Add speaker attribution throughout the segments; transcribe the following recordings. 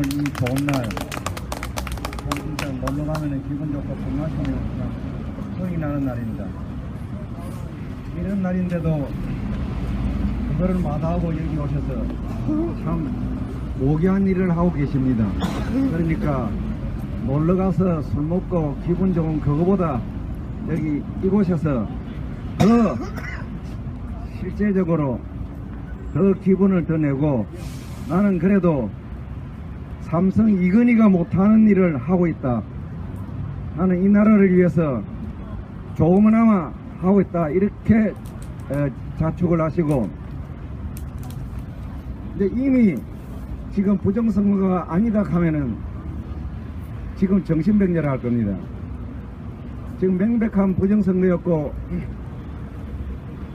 Speaker 1: 오늘 이 좋은 날, 참 진짜 놀러 가면 기분 좋고 참 성이 나는 날입니다. 이런 날인데도 그거를 마다하고 여기 오셔서 참 모기한 일을 하고 계십니다. 그러니까 놀러 가서 술 먹고 기분 좋은 그거보다 여기 이곳에서 더 실제적으로 더 기분을 더 내고 나는 그래도 삼성 이건희가 못하는 일을 하고 있다. 나는 이 나라를 위해서 조금이나마 하고 있다. 이렇게 에, 자축을 하시고 근데 이미 지금 부정선거가 아니다 하면은 지금 정신병자를 할 겁니다. 지금 명백한 부정선거였고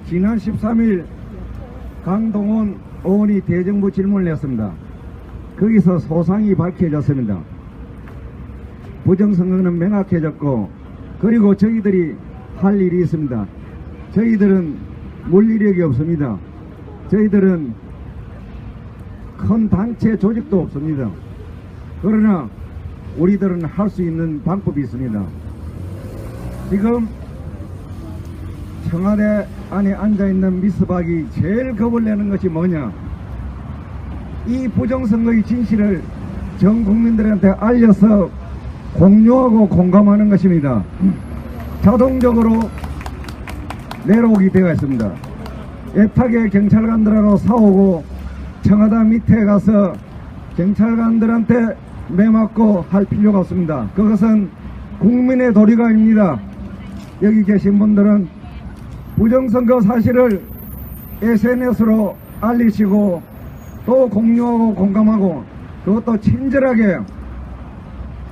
Speaker 1: 지난 13일 강동원 의원이 대정부 질문을 했습니다. 거기서 소상이 밝혀졌습니다. 부정선거는 명확해졌고 그리고 저희들이 할 일이 있습니다. 저희들은 물리력이 없습니다. 저희들은 큰 단체 조직도 없습니다. 그러나 우리들은 할 수 있는 방법이 있습니다. 지금 청와대 안에 앉아있는 미스박이 제일 겁을 내는 것이 뭐냐 이 부정선거의 진실을 전 국민들한테 알려서 공유하고 공감하는 것입니다. 자동적으로 내려오게 되어 있습니다. 애타게 경찰관들하고 싸우고 청와대 밑에 가서 경찰관들한테 매맞고 할 필요가 없습니다. 그것은 국민의 도리가 아닙니다. 여기 계신 분들은 부정선거 사실을 SNS로 알리시고 또 공유하고 공감하고 그것도 친절하게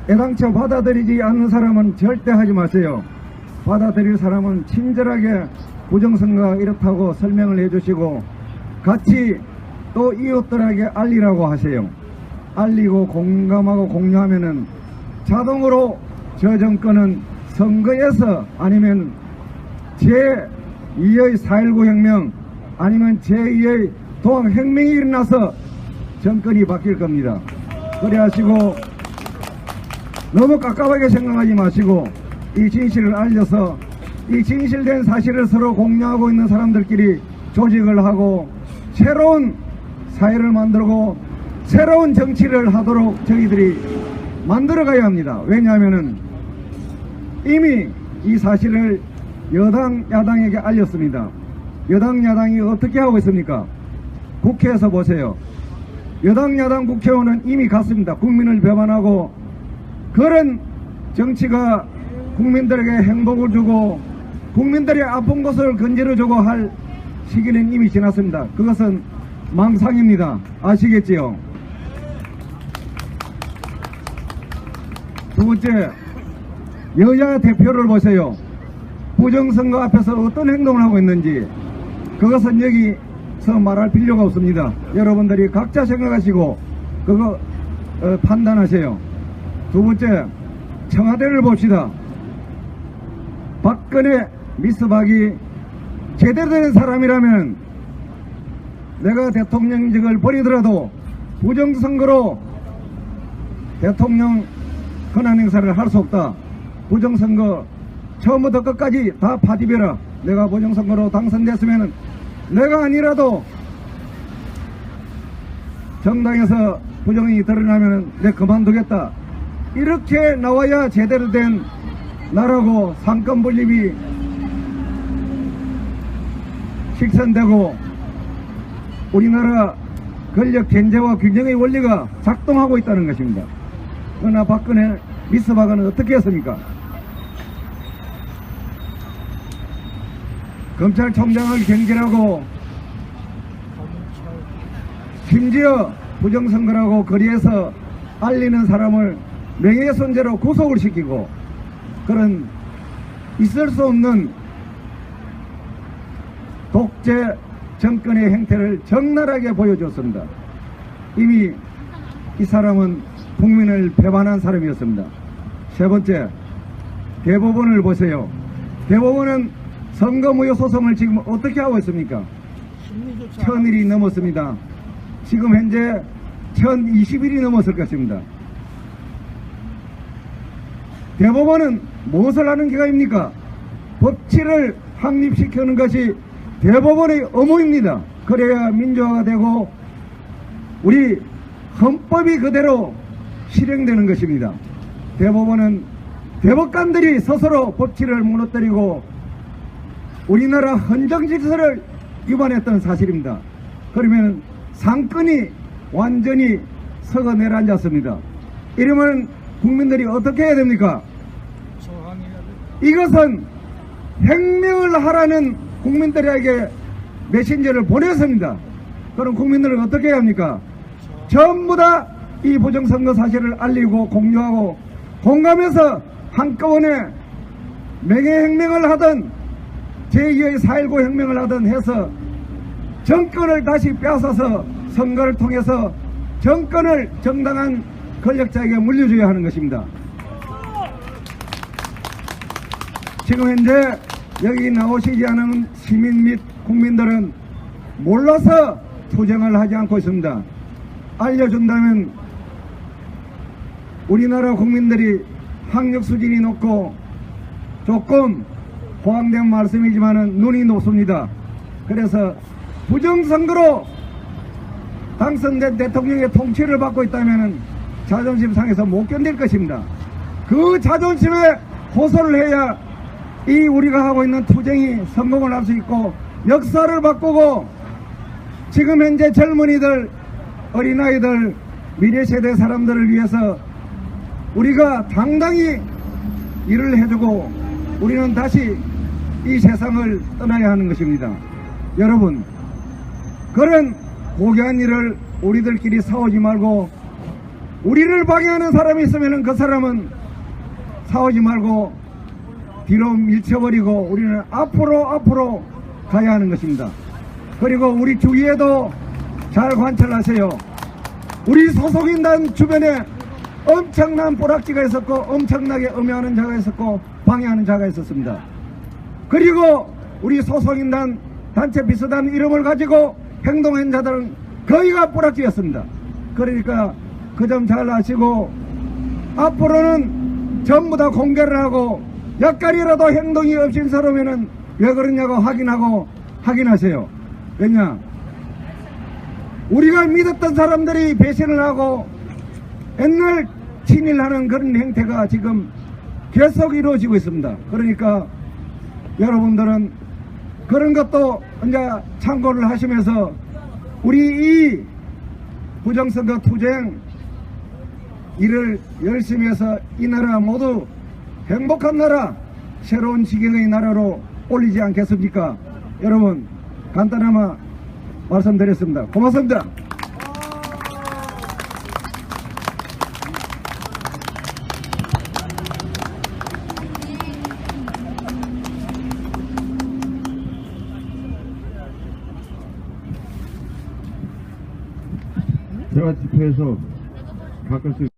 Speaker 1: 애당초 받아들이지 않는 사람은 절대 하지 마세요. 받아들일 사람은 친절하게 부정선거가 이렇다고 설명을 해주시고 같이 또 이웃들에게 알리라고 하세요. 알리고 공감하고 공유하면은 자동으로 저 정권은 선거에서 아니면 제2의 4.19 혁명 아니면 제2의 동학혁명이 일어나서 정권이 바뀔 겁니다. 그래 하시고 너무 깝깝하게 생각하지 마시고 이 진실을 알려서 이 진실된 사실을 서로 공유하고 있는 사람들끼리 조직을 하고 새로운 사회를 만들고 새로운 정치를 하도록 저희들이 만들어 가야 합니다. 왜냐하면은 이미 이 사실을 여당, 야당에게 알렸습니다. 여당, 야당이 어떻게 하고 있습니까? 국회에서 보세요. 여당, 야당 국회의원은 이미 갔습니다. 국민을 배반하고 그런 정치가 국민들에게 행복을 주고 국민들의 아픈 것을 건드려주고 할 시기는 이미 지났습니다. 그것은 망상입니다. 아시겠지요? 두 번째, 여야 대표를 보세요. 부정선거 앞에서 어떤 행동을 하고 있는지 그것은 여기 서 말할 필요가 없습니다. 여러분들이 각자 생각하시고 그거 어, 판단하세요. 두 번째, 청와대를 봅시다. 박근혜 미스박이 제대로 된 사람이라면 내가 대통령직을 버리더라도 부정선거로 대통령 권한 행사를 할 수 없다. 부정선거 처음부터 끝까지 다 파디벼라. 내가 부정선거로 당선됐으면 내가 아니라도 정당에서 부정이 드러나면 내 그만두겠다. 이렇게 나와야 제대로 된 나라고 상권 분립이 실천되고 우리나라 권력 견제와 균형의 원리가 작동하고 있다는 것입니다. 그러나 박근혜 미스박은 어떻게 했습니까? 검찰총장을 경질하고 심지어 부정선거라고 거리에서 알리는 사람을 명예훼손죄로 구속을 시키고 그런 있을 수 없는 독재 정권의 행태를 적나라하게 보여줬습니다. 이미 이 사람은 국민을 배반한 사람이었습니다. 세 번째, 대법원을 보세요. 대법원은 선거무효 소송을 지금 어떻게 하고 있습니까? 천일이 넘었습니다. 지금 현재 1020일이 넘었을 것입니다. 대법원은 무엇을 하는 기관입니까? 법치를 확립시키는 것이 대법원의 의무입니다. 그래야 민주화가 되고 우리 헌법이 그대로 실행되는 것입니다. 대법원은 대법관들이 스스로 법치를 무너뜨리고 우리나라 헌정 질서를 위반했던 사실입니다. 그러면 상권이 완전히 서거 내려앉았습니다. 이러면 국민들이 어떻게 해야 됩니까? 이것은 혁명을 하라는 국민들에게 메신저를 보냈습니다. 그럼 국민들은 어떻게 해야 합니까? 전부 다이 부정선거 사실을 알리고 공유하고 공감해서 한꺼번에 명예혁명을 하든 제2의 4.19 혁명을 하든 해서 정권을 다시 빼앗아서 선거를 통해서 정권을 정당한 권력자에게 물려줘야 하는 것입니다. 지금 현재 여기 나오시지 않은 시민 및 국민들은 몰라서 투쟁을 하지 않고 있습니다. 알려준다면 우리나라 국민들이 학력 수준이 높고 조금 호황된 말씀이지만 눈이 높습니다. 그래서 부정선거로 당선된 대통령의 통치를 받고 있다면 자존심 상해서 못 견딜 것입니다. 그 자존심에 호소를 해야 이 우리가 하고 있는 투쟁이 성공을 할 수 있고 역사를 바꾸고 지금 현재 젊은이들 어린아이들 미래세대 사람들을 위해서 우리가 당당히 일을 해주고 우리는 다시 이 세상을 떠나야 하는 것입니다. 여러분 그런 고귀한 일을 우리들끼리 싸우지 말고 우리를 방해하는 사람이 있으면 그 사람은 싸우지 말고 뒤로 밀쳐버리고 우리는 앞으로 앞으로 가야 하는 것입니다. 그리고 우리 주위에도 잘 관찰하세요. 우리 소속인단 주변에 엄청난 보락지가 있었고 엄청나게 음해하는 자가 있었고 방해하는 자가 있었습니다. 그리고 우리 소속인단 단체 비슷한 이름을 가지고 행동한 자들은 거의가 뿌락지였습니다. 그러니까 그 점 잘 아시고 앞으로는 전부 다 공개를 하고 약간이라도 행동이 없신스러우면은 왜 그러냐고 확인하고 확인하세요. 왜냐? 우리가 믿었던 사람들이 배신을 하고 옛날 친일하는 그런 행태가 지금 계속 이루어지고 있습니다. 그러니까 여러분들은 그런 것도 이제 참고를 하시면서 우리 이 부정선거 투쟁 일을 열심히 해서 이 나라 모두 행복한 나라, 새로운 지경의 나라로 올리지 않겠습니까? 여러분, 간단하마 말씀드렸습니다. 고맙습니다.
Speaker 2: 제가 집회에서 가끔씩